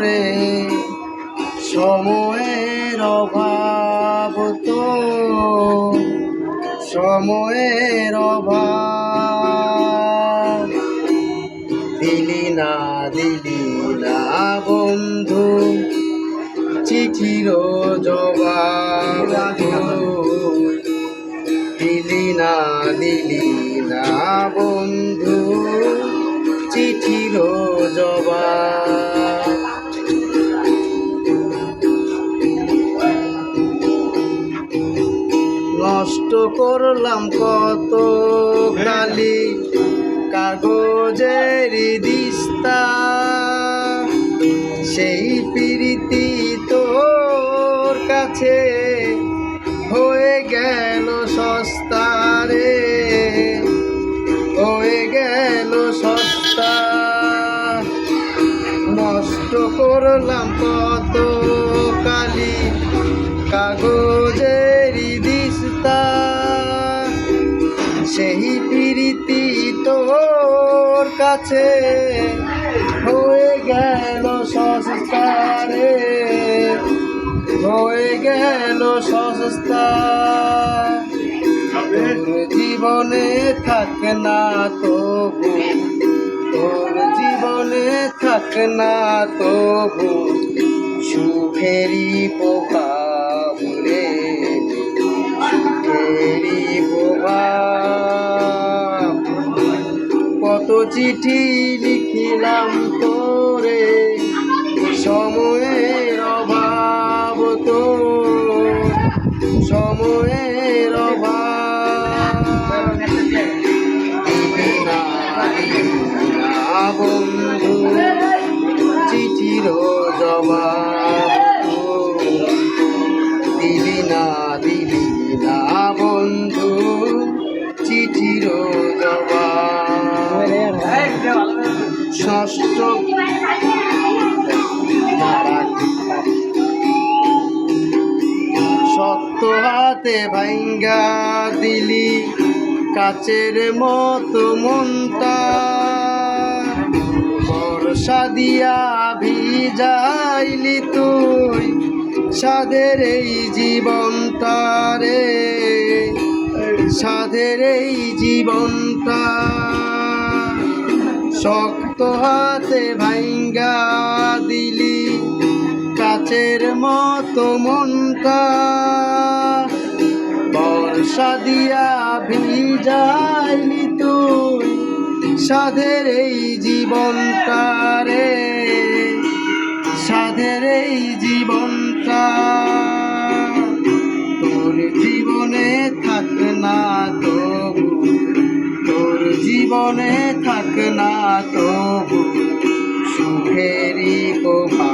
রে সময়ের অভাব তো, সময়ের অভাব। দিলি না দিলি না বন্ধু চিঠির জবাব দিলি না দিলি না বন্ধু। করলাম কত কালি কাগজের দিস্তা। সেই প্রীতি তোর কাছে হয়ে গেল সস্তা রে। হয়ে গেল সস্তা। নষ্ট করলাম কত কালি কাগজের কাছে হয়ে গেল সস্তা রে হয়ে গেল সস্তা। জীবনে থাক না তবু, তোর জীবনে থাক না তবু, সুখেরই পোকা রে চিঠি লিখিলাম তোরে। সময়ের অভাব তো সময়ের অভাব। চিঠির জবাব দিলি না দিলি না। ষষ্ঠ সত্য হাতে ভাঙ্গা দিলি কাচের মতো মনটা। বর্ষা দিয়া ভিজাইলি তুই সাদের এই জীবনটা রে। সাদের এই জীবনটা। শক্ত হাতে ভাঙ্গা দিলি কাচের মতো মনটা। বর্ষা দিয়া ভিজাইলি তুই, সাধের এই জীবনটা রে। সাধের এই জীবনটা, তোর জীবনে থাক না জীবনে থাক না তবু সুখেরই কোপা